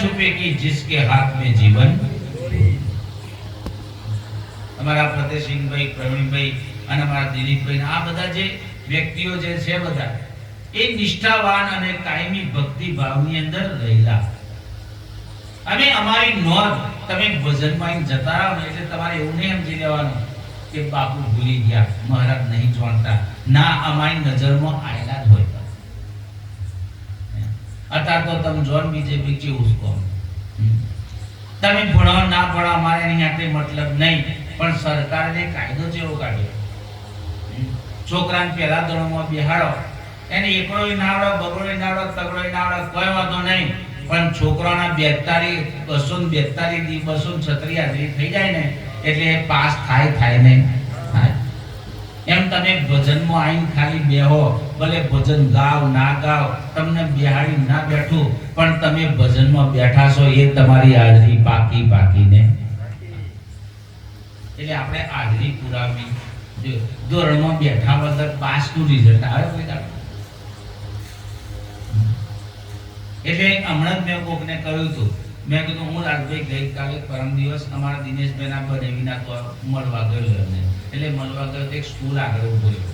छुपेगी जिसके हाथ में जीवन અમારા ફતેહસિંહભાઈ પ્રવીણભાઈ અને અમારા દિલીપભાઈ આ બધા જે વ્યક્તિઓ જે છે બધા એ નિષ્ઠાવાન અને કાયમી ભક્તિ ભાવની અંદર રહેલા અને અમારી નોંધ તમે ભજનમાં આઈને જતા રહો ને એટલે તમારે એવું નહીં સમજી લેવાનું કે બાપુ ભૂલી ગયા મહારાજ નહીં જાણતા ના અમારી નજરમાં આયેલા જ હોય અત્યારે તો તમે જોન બીજેપી કેવું કહો. તમે ભણો ના ભણો, અમારે એની સાથે મતલબ નહીં. પણ સરકારે કાયદો જેવો કાઢ્યો. છોકરાને પહેલા ધોરણમાં બિહાડો. એને એકડોય નાવડો બગડો બગડોય તગડો નાવડો કોઈ વાંધો નહીં. પણ છોકરાના બેતાળી બસો દી બસો ને છત્રીસ હાજરી થઈ જાય ને, એટલે પાસ થાય થાય નહીં. એમ તમે ભજનમાં આવીને ખાલી બેહો, ભલે ભજન ગાવ, ના ગાવ, તમને બેહાડી ના બેઠું, પણ તમે ભજનમાં બેઠા છો એ તમારી હાજરી પાકી પાકીને એટલે આપણે હાજરી પુરાવી ધોરણમાં બેઠા વગર પાસનું રિઝલ્ટ આવે કોઈ દાડો? એટલે હમણાં જ મેં કોકને કહ્યું હતું મેં કીધું, હું રાજભાઈ ગઈકાલે પરમ દિવસ અમારા દિનેશભાઈના બનેવીના તો મળવા ગયો એમને. એટલે મળવા ગયો એક સ્કૂલ આગળ ઊભો રહ્યો.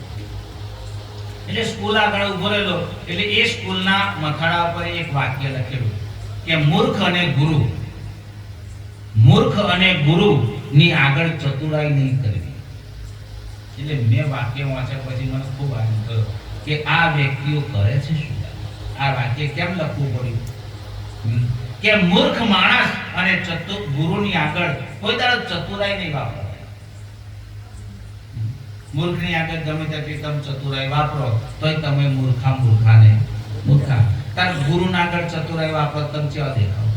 એટલે સ્કૂલ આગળ ઊભો રહેલો. એટલે એ સ્કૂલના મથાળા ઉપર એક વાક્ય લખેલું કે, મૂર્ખ અને ગુરુ, મૂર્ખ અને ગુરુ ની આગળ ચતુરાઈ નહીં કરવી. એટલે મેં વાક્ય વાંચ્યા પછી મને ખૂબ આનંદ થયો કે આ વ્યક્તિઓ કરે છે શું? આ વાક્ય કેમ લખવું પડ્યું? કે મૂર્ખ માણસ અને ચતુર ગુરુની આગળ કોઈ દાડો ચતુરાઈ નહીં વાપરો. મૂર્ખની આગળ ગમે તેટલી તમે ચતુરાઈ વાપરો, તોય તમે મૂર્ખા મૂર્ખાને મૂર્ખા. તાર ગુરુના આગળ ચતુરાઈ વાપરો, તમે કેવા દેખાવ?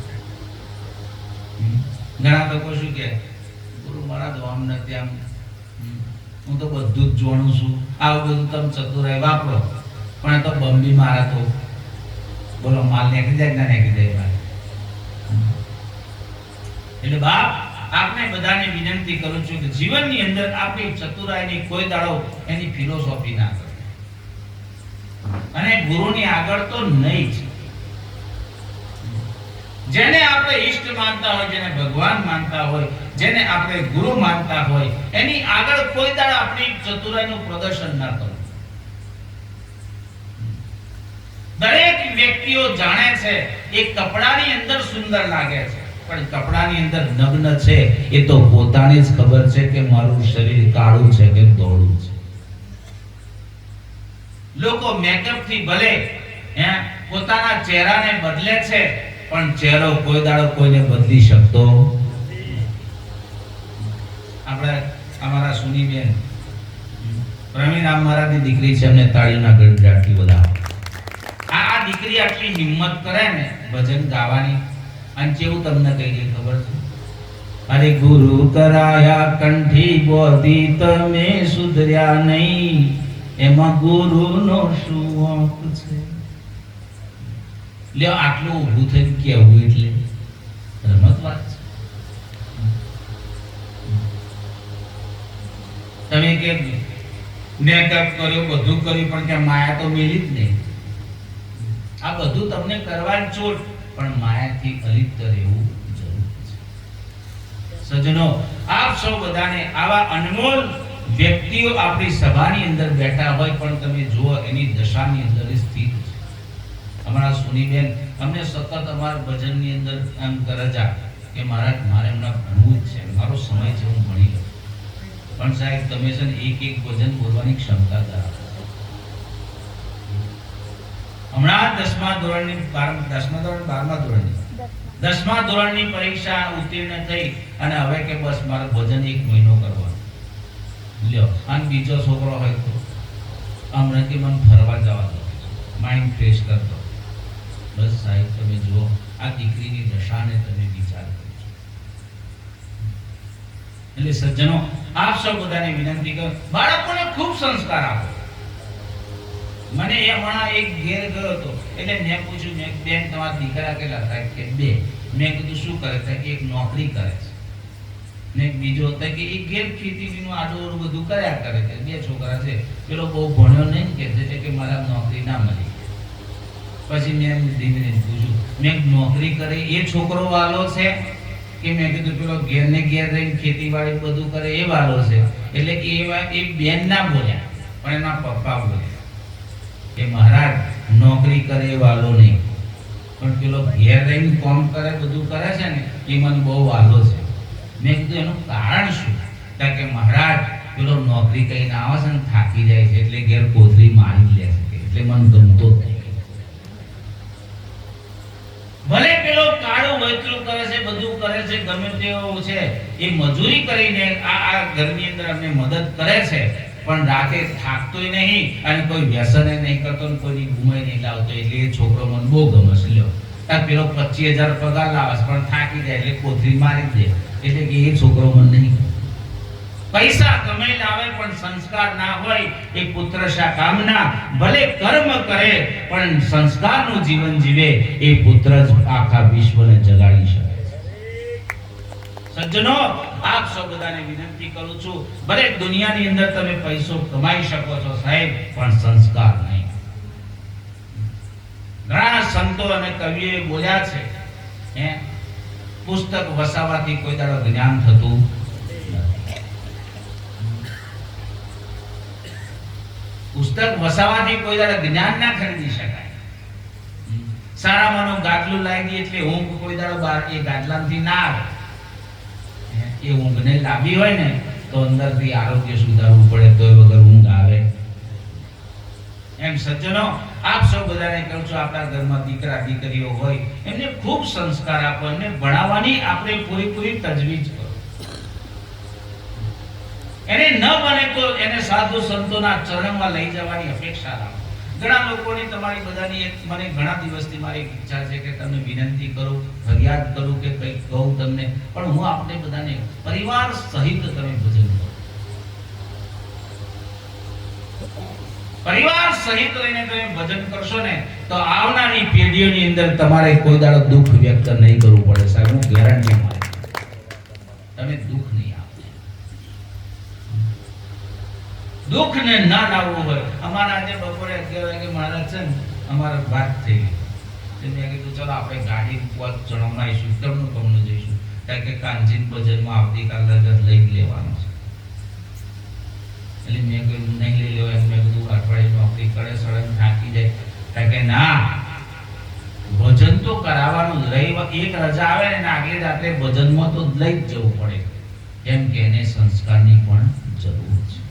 ઘણા લોકો શું કે, ગુરુ મારા આમ નથી, આમ હું તો બધું જ જોણું છું. આવું બધું તમે ચતુરાઈ વાપરો. પણ તો બંબી મારા તો. બોલો, માલ નીકળી જાય ના નીકળી જાય? માલ એટલે બાપ, આપને બધાને વિનંતી કરું છું કે જીવનની અંદર આપણી ચતુરાઈની કોઈ દાડો એની ફિલોસોફી ના કરો. અને ગુરુની આગળ તો નહીં જ. જેને આપણે ઈષ્ટ માનતા હોય, જેને ભગવાન માનતા હોય, જેને આપણે ગુરુ માનતા હોય, એની આગળ કોઈ દાડ આપણી ચતુરાઈનું પ્રદર્શન ના કરવું દરેક વ્યક્તિઓ જાણે છે, એ કપડાની અંદર સુંદર લાગે છે. પણ કપડાની અંદર નગ્ન છે, એ તો પોતાને જ ખબર છે કે મારું શરીર કાળું છે કે ધોળું છે. લોકો મેકઅપથી ભલે, હે, પોતાના ચહેરાને બદલે છે, પણ ચહેરો કોઈ દાડો કોઈને બદલી શકતો આપણે, અમારા સુનીબેન, પ્રવીણ આમ મારાની દીકરી છે અમને તાળીના ગડગડાટથી બધા દીકરી આટલી હિંમત કરે ને, ભજન ગાવાની. અને જેવું તમને કહી દે ખબર છે? અરે ગુરુ કરાયા કંઠી બોધી તમે સુધર્યા નહીં. એમાં ગુરુનો શું વાંક છે? લ્યો, આટલું ઊભું થઈને કેવું એટલે. રમત વાત છે. તમે કે, મેકઅપ કર્યો, બધું કર્યું, પણ કે માયા તો મેલી જ નહીં. આ બધું તમને કરવાની છોડ પણ માયાથી અલિપ્ત રહેવું જરૂરી છે. સજનો આપ સૌ બધાને આવા અનમોલ વ્યક્તિઓ આપણી સભાની અંદર બેઠા હોય પણ તમે જુઓ, એની દશાની અંદર સ્થિત છે. અમારા સુનીબેન, અમને સતત અમારા ભજનની અંદર એમ કરજા કે મારા મારે એમના ભણવું જ છે. મારો સમય છે, હું ભણી લઉં. પણ સાહેબ, તમે છે ને એક એક ભજન બોલવાની ક્ષમતા ધરાવો. છો. હમણાં દસમા ધોરણની દસમા ધોરણ બારમા ધોરણની? દસમા. ધોરણની પરીક્ષા ઉત્તીર્ણ થઈ અને હવે કે બસ મારે ભોજન એક મહિનો કરવાનો. લ્યો અને બીજો છોકરો હોય તો હમણાં કે મને ફરવા જવા દો. માઇન્ડ ફ્રેશ કરતો બસ સાહેબ તમે જુઓ આ દીકરીની દશાને તમે વિચાર કરો. એટલે સજ્જનો આપ સૌ બધાને વિનંતી કરો બાળકોને ખૂબ સંસ્કાર આપો. મને એ હમણાં એક ઘેર ગયો હતો. એટલે મેં પૂછ્યું, મેં બેન, તમારા દીકરા કેટલા થાય? કે બે. મેં કીધું, શું કરે છે? કે એક નોકરી કરે છે. ને બીજો હતો કે એ ઘેર ખેતીનું આડું બધું કર્યા કરે છે. બે છોકરા છે. પેલો બહુ ભણ્યો નહીં કે છે કે મારા નોકરી ના મળી. પછી મેં ધીમે પૂછ્યું, મેં નોકરી કરે? એ છોકરો વાલો છે? કે મેં કીધું, પેલો ઘેર ને ઘેર રહીને ખેતીવાડી બધું કરે એ વાલો છે. એટલે એ એ બેન ના બોલ્યા, પણ એના પપ્પા બોલ્યા. કે મહારાજ, નોકરી કરે વાલો નહીં. પણ પેલો ઘેર રહીને કોમ કરે, બધું કરે છે ને, એ મને બહુ વાલો છે. મેં કીધું એનું કારણ શું? કારણ કે મહારાજ, પેલો નોકરી કરીને આવે છે ને, થાકી જાય છે, એટલે ઘેર કોથરી મારી લે છે એટલે મને ગમતો જ નહીં. ભલે પેલો કાળો વૈતરું કરે છે, બધું કરે છે, ગમે તેવો છે, એ મજૂરી કરીને આ આ ઘરની અંદર અમને મદદ કરે છે પણ રાતે થાકતોય નહીં અને કોઈ વ્યસને નહીં કરતો ને કોઈની ગુમાઈ નહીં લાવતો. એટલે એ છોકરો મને બહુ ગમસ લ્યો, તાર પેલો પચીસ હજાર પગાર લાવશ પણ થાકી જાય એટલે કોથરી મારી દે. એટલે કે એ છોકરો મને નહીં પૈસા ગમે લાવે, પણ સંસ્કાર ના હોય એ પુત્ર શા કામના ભલે કર્મ કરે, પણ સંસ્કારનું જીવન જીવે એ પુત્ર જ આખા વિશ્વને જગાડી શકે. સજ્જનો આપ સૌ બધાને વિનંતી કરું છું ભલે દુનિયાની અંદર તમે પૈસો કમાઈ શકો છો સાહેબ, પણ સંસ્કાર નહીં. ઘણા સંતો અને કવિએ બોલ્યા છે, હે, પુસ્તક વસાવાથી કોઈ દાડો જ્ઞાન થતું પુસ્તક વસાવાથી કોઈ દાડો જ્ઞાન ના ખરીદી શકાય. સારામાંનું લાવી દઈએ એટલે ઊંઘ કોઈ દાડો બહાર એ થી ના આવે. એ ઊંઘને લાંબી હોય ને, તો અંદરથી આરોગ્ય સુધારવું પડે તો વગર ઊંઘ આવે. એમ સજ્જનો, આપ સૌ બધાને કહું છું, આપણા ઘરમાં દીકરા, દીકરીઓ હોય, એમને ખૂબ સંસ્કાર આપો, એમને ભણાવવાની આપણે પૂરેપૂરી તજવીજ કરો. એને ન બને તો એને સાધુ સંતોના ચરણમાં લઈ જવાની અપેક્ષા રાખો. ઘણા લોકોની તમારી બધાની એક, મને ઘણા દિવસથી મારી ઈચ્છા છે કે તમને વિનંતી કરું, ફરિયાદ કરું કે કંઈક કહું તમને. પણ હું આપને બધાને પરિવાર સહિત તમે ભજન કરો. પરિવાર સહિત રહીને તમે ભજન કરશો ને, તો આવનારી પેઢીઓની અંદર તમારે કોઈ દાડો દુઃખ વ્યક્ત નહીં કરવું પડે સાહેબ. હું ગેરંટી મારું તમે દુઃખ નહીં દુઃખ ને ના લાવવું હોય. અમારા આજે બપોરે અગિયાર વાગે મહારાજ છે ને, અમારે વાત થઈ. ગઈ મેં કીધું, ચલો, આપણે ગાડી ઉપર જણાવમાં આવીશું તમને તમને જઈશું. કારણ કે કાંજીન બજારમાં આવતીકાલ લગન લઈ લેવાનું છે. એટલે મેં કહ્યું નહીં લઈ લેવાય. મેં કીધું, અઠવાડિયે નોકરી કરે સડન થાકી જાય. કારણ કે, ના, ભજન તો કરાવવાનું રહી એક રજા આવે ને આગલી રાત્રે ભજનમાં તો લઈ જ જવું પડે. એમ કે એને સંસ્કારની પણ જરૂર છે.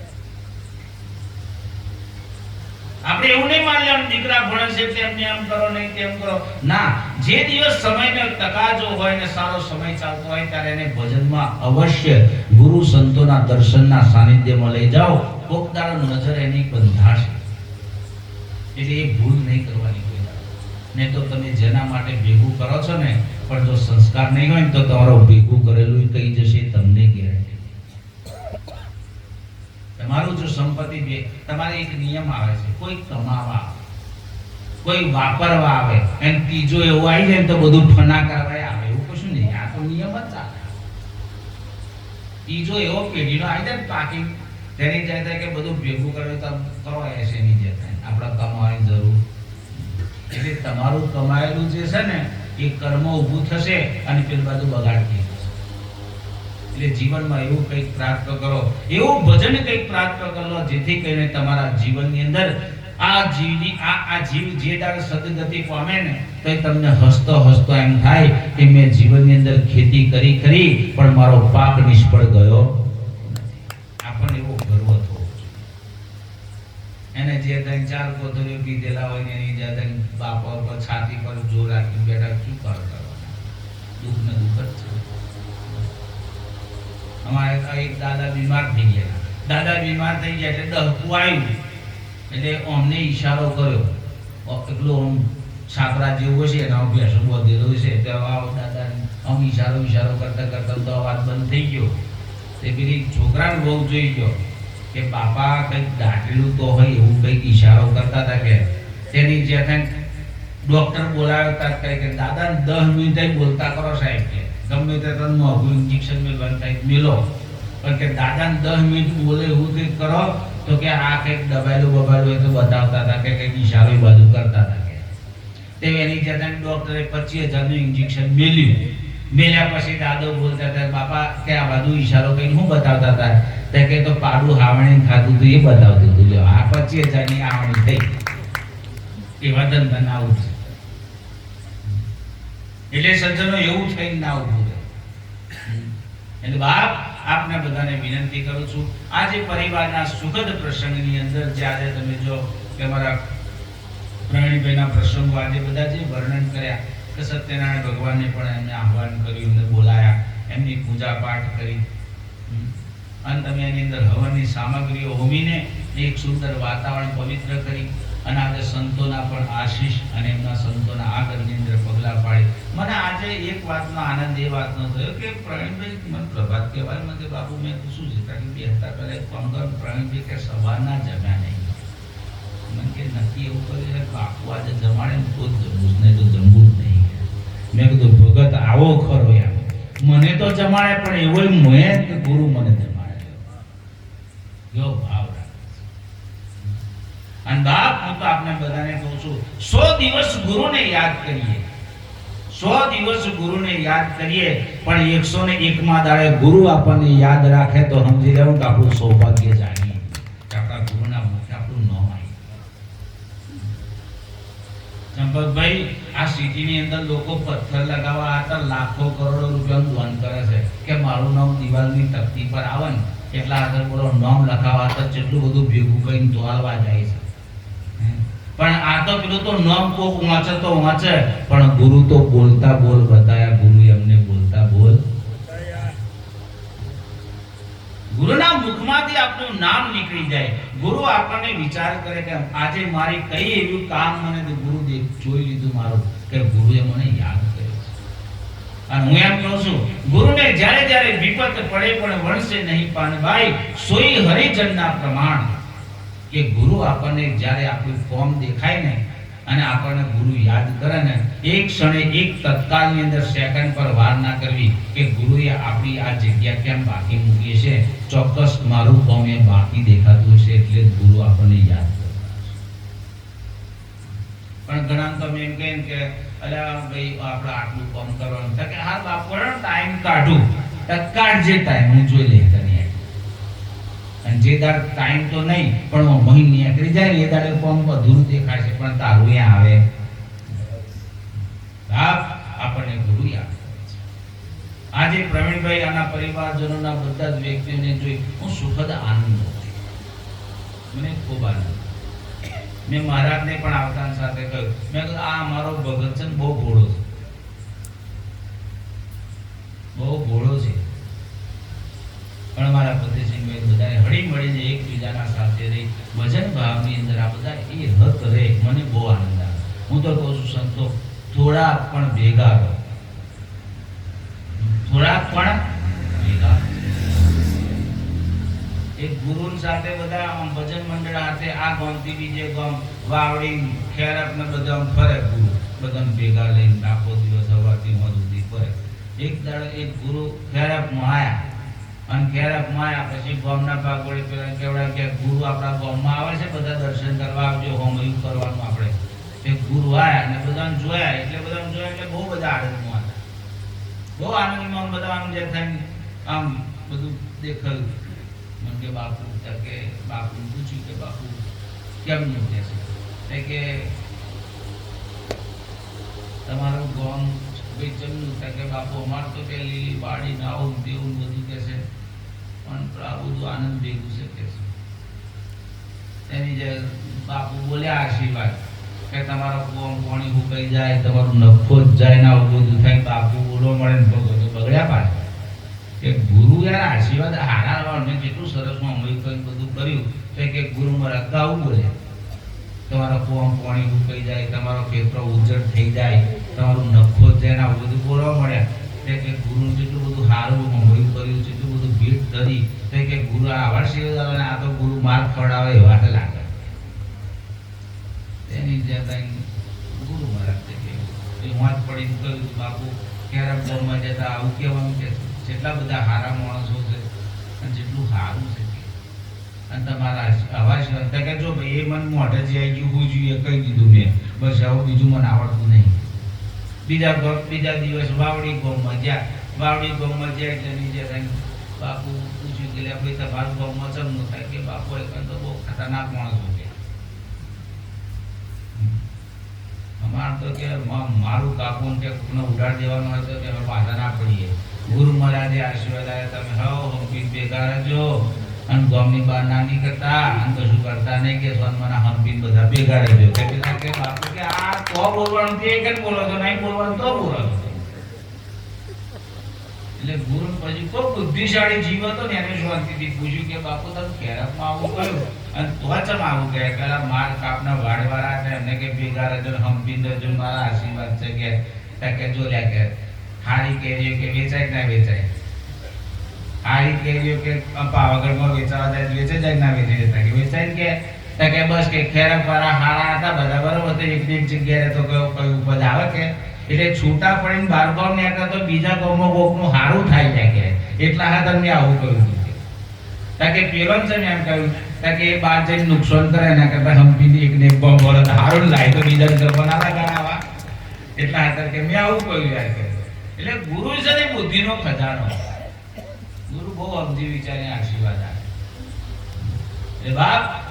આપણે એવું નહીં માની લેવાનું, દીકરા ભણે છે તેમને આમ કરો નહીં તેમ કરો. ના, જે દિવસ સમયનો તકાજો હોય ને સારો સમય ચાલતો હોય ત્યારે એને ભજનમાં અવશ્ય ગુરુ સંતોના દર્શનના સાનિધ્યમાં લઈ જાઓ. કોક દાડો નજર એની બંધાશે એટલે એ ભૂલ નહીં કરવાની કોઈ. નહીં તો તમે જેના માટે ભેગું કરો છો ને, પણ જો સંસ્કાર નહીં હોય તો તમારો ભેગું કરેલું કઈ જશે તમને ગેરંટી તમારું જો બે, તમારે એક નિયમ આવે છે, કોઈ કમાવા, કોઈ વાપરવા આવે અને ત્રીજો એવો આવી જાય તો બધું ફના કરવા આવે, એવું કશું નહીં, આ તો નિયમ જ ચાલે. ત્રીજો એવો પેઢીનો આવી જાય પાકી તેની જાય કે બધું ભેગું કરે તો કરો એસે ની જે થાય આપણે કમાવાની જરૂર. એટલે તમારું કમાયેલું જે છે ને, એ કર્મ ઊભું થશે અને પેલી બાજુ બગાડ એટલે જીવનમાં એવું કંઈક પ્રાપ્ત કરો, એવું ભજન કંઈક પ્રાપ્ત કરો, જેથી કરીને તમારા જીવનની અંદર આ જીવની, આ આ જીવ જે દાડે સદગતિ પામે ને તો તમને હસતો હસતો એમ થાય કે મેં જીવનની અંદર ખેતી કરી કરી પણ મારો પાક નિષ્ફળ ગયો. આપણને એવો ગર્વ હતો એને જે ત્રણ ચાર કોથળીઓ પીધેલા હોય ને એની જે ત્રણ બાપા પર છાતી પર જોર રાખી બેઠા, શું કર કરવાના? દુઃખ ને દુઃખ જ છે. અમારે એક દાદા બીમાર થઈ ગયા. દાદા બીમાર થઈ ગયા એટલે દહકું આવ્યું. એટલે અમને ઈશારો કર્યો. એટલું આમ છાપરા જેવું છે એના ઊભો દેલો છે તો આવો દાદા આમ ઈશારો ઈશારો કરતા કરતા તો અવાજ બંધ થઈ ગયો. તે પેલી છોકરાને બહુ જોઈ ગયો કે, બાપા, કંઈક દાટેલું તો હોય એવું કંઈક ઈશારો કરતા હતા કે. તેની જે કંઈક ડોક્ટર બોલાવ્યો હતા કે, દાદા, દસ મિનિટે બોલતા કરો સાહેબ કે. ગમે તે તમે મોઘું ઇન્જેક્શન મેળવાનું કંઈક મેલો. પણ કે દાદા દસ મિનિટ બોલે એવું કંઈક કરો, તો કે આ કંઈક દબાયેલું બબાયેલું હોય તો બતાવતા હતા કે કંઈક ઇશારો બાજુ કરતા હતા કે. તે એની જતા ડૉક્ટરે પચીસ હજારનું ઇન્જેક્શન મેલ્યું. મેલ્યા પછી દાદો બોલતા હતા, બાપા, કે આ બધું ઈશારો કંઈક હું બતાવતા હતા? તે કે, તો પાડું હાવણી ખાધું હતું એ બતાવતું હતું આ પચીસ હજારની આવણી થઈ. એવા ધંધા આવું છે. એટલે સજ્જનો એવું થઈને ના ઉભું રહે. એટલે બાપ, આપને બધાને વિનંતી કરું છું, આજે પરિવારના સુખદ પ્રસંગની અંદર જ્યારે તમે જો કે મારા પ્રવીણભાઈના પ્રસંગો આજે બધા જે વર્ણન કર્યા કે સત્યનારાયણ ભગવાનને પણ એમને આહ્વાન કર્યું, એમને બોલાયા, એમની પૂજા પાઠ કરી અને તમે એની અંદર હવનની સામગ્રીઓ હોમીને એક સુંદર વાતાવરણ પવિત્ર કરી. અને આજે સંતોના પણ આશીષ અને એમના સંતોના આગળની અંદર પગલાં પાડી. મને આજે એક વાતનો આનંદ, એ વાતનો થયો કે પ્રવીણભાઈ, મને પ્રભાત કહેવાય, મને બાપુ મેં પૂછું છે? કારણ કે બે હતા પહેલાં એક કામ પ્રવીણભાઈ કે સવારના જમ્યા નહીં. મને કે નક્કી એવું કર્યું છે બાપુ આજે જમાડે તો જ જમવું નહીં તો જમવું જ નહીં. મેં કીધું, ભગત, આવો ખરો યાર મને તો જમાડે, પણ એવો મેં ગુરુ મને જમાડે. જો ભાવ રાખે બાપ હું તો આપને બધાને કહું છું, સો દિવસ ગુરુને યાદ કરીએ. સો દિવસ ગુરુને યાદ કરીએ, પણ એકસો ને એકમાં દાડે ગુરુ આપણને યાદ રાખે તો સમજી લેવું કે આપણું સૌભાગ્ય જાણીએ આપણા ગુરુના મુખે આપણું ન આવી ચંપકભાઈ, આ સિટીની અંદર લોકો પથ્થર લગાવવા હતા લાખો કરોડો રૂપિયાનું દાન કરે છે કે મારું નામ દિવાલની તકતી પર આવે ને, એટલા આગળ બોલો, નામ લખાવા હતા જેટલું બધું ભેગું કરીને તોલવા જાય છે. તો પેલું તો નામ કોક વાંચે તો વાંચે, પણ ગુરુ તો બોલતા બોલ બતાયા ગુરુ એમને બોલતા બોલ. ગુરુના મુખમાંથી આપણું નામ નીકળી જાય. ગુરુ આપણને વિચાર કરે કે આજે મારી કઈ એવું કામ મને ગુરુ જોઈ લીધું મારું, કે ગુરુએ મને યાદ કર્યો. અને હું એમ કહું છું, ગુરુને જ્યારે જ્યારે વિપત પડે પણ વણશે નહીં પાનભાઈ, સોઈ હરિજનના પ્રમાણ. કે ગુરુ આપણને જ્યારે આપણું ફોર્મ દેખાય ને અને આપણને ગુરુ યાદ કરે ને, એક ક્ષણે એક તત્કાલની અંદર સેકન્ડ પર વાર ના કરવી કે ગુરુએ આપણી આ જગ્યા કેમ બાકી મૂકી છે, ચોક્કસ મારું ફોર્મ એ બાકી દેખાતું છે એટલે ગુરુ આપણને યાદ કરે. પણ ઘણા તમે એમ કહે કે, અલ્યા ભાઈ આપણે આટલું કામ કરવાનું કે હા બાપુ ટાઈમ કાઢું. તત્કાળ જે ટાઈમ હું જોઈ લઈ તને અને જે દાડ ટાઈમ તો નહીં, પણ હું મહિને નીકળી જાય એ દાડે ફોર્મ અધૂરું દેખાય છે પણ તારું ત્યાં આવે. બાપ આપણને ગુરુ યાદ આજે પ્રવીણભાઈ, આના પરિવારજનોના બધા જ વ્યક્તિઓને જોઈ હું સુખદ આનંદ. મને ખૂબ આનંદ મેં મહારાજને પણ આવતા સાથે કહ્યું, મેં કહ્યું આ મારો ભગત છે બહુ ભોળો છે. બહુ ભોળો છે. પણ મારા ફતેહસિંહભાઈ બધાએ હળી મળીને એકબીજાના સાથે રહી ભજન ભાવની અંદર આ બધા એ હત રહે, મને બહુ આનંદ આવે. હું તો કહું છું, સંતો થોડા પણ ભેગા રહો. થોડા પણ ભેગા એક ગુરુ સાથે બધા ભજન મંડળ હાથે, આ ગામથી બીજે ગામ, વાવડી ખેરપ ને બધા ફરે ગુરુ. બધાને ભેગા લઈને આખો દિવસ સવારથી મોજ સુધી ફરે. એક દાડો એક ગુરુ ખેરપ આવ્યા અને ખેરપમાં આયા પછી ભાગ ભાગોળે પેલા કેવડા કે ગુરુ આપણા ગોમમાં આવે છે, બધા દર્શન કરવા આવજો, હોમ એવું કરવાનું આપણે. તે ગુરુ આવ્યા અને બધાને જોયા, એટલે બધાને જોયા એટલે બહુ બધા આનંદમાં હતા. બહુ આનંદમાં બધા આમ જે થાય આમ બધું દેખાયું. મને કે બાપુ કે બાપુ પૂછ્યું કે બાપુ કેમનું કે છે? તે કે તમારું ગોમ ભાઈ જમ્યું કે બાપુ, અમાર તો કે લીલી વાડી ના આવું તેવું બધું કે છે. પણ આ બધું આનંદ ભેગું છે. તેની જે બાપુ બોલ્યા આશીર્વાદ કે તમારો કોમ કોણી હુકાઈ જાય, તમારું નફો જ જાય ને બધું થાય, બાપુ બોલો મળે ને ભગવતો બગડ્યા પાડે. કે ગુરુ યાર આશીર્વાદ હારા મેં જેટલું સરસમાં અમલ કરીને બધું કર્યું તો કે ગુરુ મારા ગાવું બોલે. તમારો કોમ કોણી ભૂકાઈ જાય, તમારો ખેતરો ઉજ્જડ થઈ જાય, તમારું નફો જ જાય ને આવું બધું બોલવા મળ્યા. તે કે ગુરુનું કેટલું બધું સારું અમલ કર્યું કેટલું બધું ભીડ ધરી તે કે ગુરુ આવા શિવ અને આ તો ગુરુ માર ખવડાવે એવા લાગે. તેની જે ગુરુ મહારાજ તે કે, એ વાંચ પડીને કહ્યું બાપુ, ક્યારે ગામમાં જતા આવું કહેવાનું કે જેટલા બધા સારા માણસો છે અને જેટલું સારું છે અને તમારા અવાજ કે જો ભાઈ એ મન મોઢે જે આવી ગયું, હું જોઈએ કહી દીધું મેં. બસ આવું બીજું મને આવડતું નહીં. બીજા બીજા દિવસ વાવણી ગોમમાં જ્યાં. વાવણી ગોમમાં જ્યાં એટલે નીચે થઈને બાપુ પૂછ્યું કે ભાઈ તમારું ગોમમાં ચમનું થાય કે બાપુ એક તો બહુ ખતરનાક માણસ છે અમાર તો કે મારું કાપું કે કોને ઉડાડ દેવાનું હોય તો કે પાછા ના પડીએ. ગુરુ મહારાજે આશીર્વાદ આવ્યા તમે હો ભેગા રહેજો. અને ગામની બહાર નાની કરતા અને કશું કરતા નહીં કે સોનમાના હંપી બધા ભેગા રહેજો કે કે કે, આ તો બોલવાનું તે જ બોલો છો, નહીં બોલવાનું તો બોલો છો. એટલે ગુરુ પછી કોઈ બુદ્ધિશાળી જીવ હતો ને, એને શાંતિથી પૂછ્યું કે, બાપુ તમે ખેરાતમાં આવું કર્યું? અને તો ચમ આવું કહે પેલા માર કાપના વાડવાળા હતા એમને કે ભેગા રજન ને રજન મારા આશીર્વાદ છે કે કે કે હારી કેરીઓ કે વેચાય ના વેચાય. હારી કેરીઓ કે પાવાગઢમાં વેચાવા જાય, વેચાઈ જાય, ના વેચાઈ જતા. કે વેચાય કે ત્યાં કે બસ કે ખેરક વાળા હારા હતા બધા, બરોબર, તો એક એક જગ્યાએ તો કયો, કયું ઉપજ આવે કે. એટલે છૂટા પડીને બાર ગામ ને તો બીજા ગામમાં કોકનું હારું થાય છે કે. એટલા હા તમને આવું કહ્યું તાકે. પેલો છે ને એમ કહ્યું તાકે એ બાર જઈને નુકસાન કરે, એના કરતા એકને એક ગામ બોલે તો હારું લાય તો બીજા ને બનાવવા ગણાવા એટલા હતા કે મેં આવું કહ્યું યાર કે. એટલે ગુરુ છે ને બુદ્ધિનો ખજાનો. ગુરુ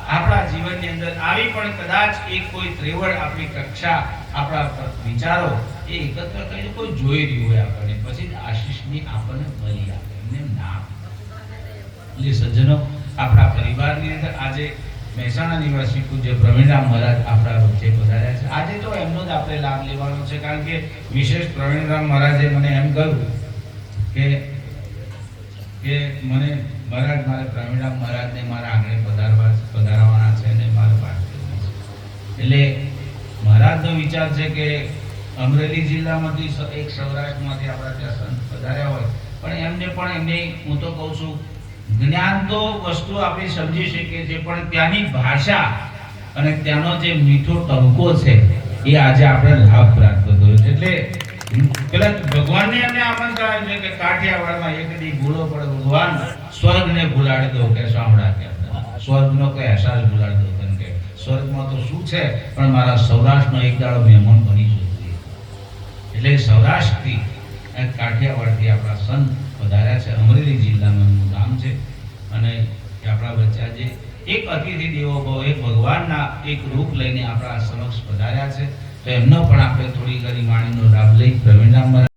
આપણા જીવનની અંદર આપણા પરિવારની અંદર આજે મહેસાણા નિવાસી પૂજ્ય પ્રવીણરામ મહારાજ આપણા વચ્ચે પધાર્યા છે. આજે તો એમનો જ આપણે લાભ લેવાનો છે, કારણ કે વિશેષ પ્રવીણરામ મહારાજે મને એમ કહ્યું કે કે મને મહારાજ, મારે પ્રવીણરામ મહારાજને મારા આંગણે પધારવા પધારવાના છે અને મારે વાત એટલે મહારાજનો વિચાર છે કે અમરેલી જિલ્લામાંથી એક સૌરાષ્ટ્રમાંથી આપણા ત્યાં સંત પધાર્યા હોય. પણ એમને પણ એમને હું તો કહું છું, જ્ઞાન તો વસ્તુ આપણે સમજી શકીએ છીએ, પણ ત્યાંની ભાષા અને ત્યાંનો જે મીઠો ટહુકો છે, એ આજે આપણે લાભ પ્રાપ્ત થયો છે. એટલે પેલા ભગવાનને એમને આમંત્રણ છે કે કાઠિયાવાડમાં એક દી ભૂલો પડે ભગવાન સ્વર્ગને ભૂલાડી દો કે સાંભળા કે સ્વર્ગનો કોઈ અહેસાસ ભૂલાડી દો કેમ કે સ્વર્ગમાં તો શું છે? પણ મારા સૌરાષ્ટ્રનો એક દાડો મહેમાન બની જશે એટલે સૌરાષ્ટ્રથી કાઠિયાવાડથી આપણા સંત વધાર્યા છે. અમરેલી જિલ્લાનું એમનું ગામ છે. અને આપણા બચ્ચા જે એક અતિથિ દેવો ભવ એ ભગવાનના એક રૂપ લઈને આપણા સમક્ષ પધાર્યા છે. એમનો પણ આપણે થોડી ઘણી વાણીનો લાભ લઈ મહારાજ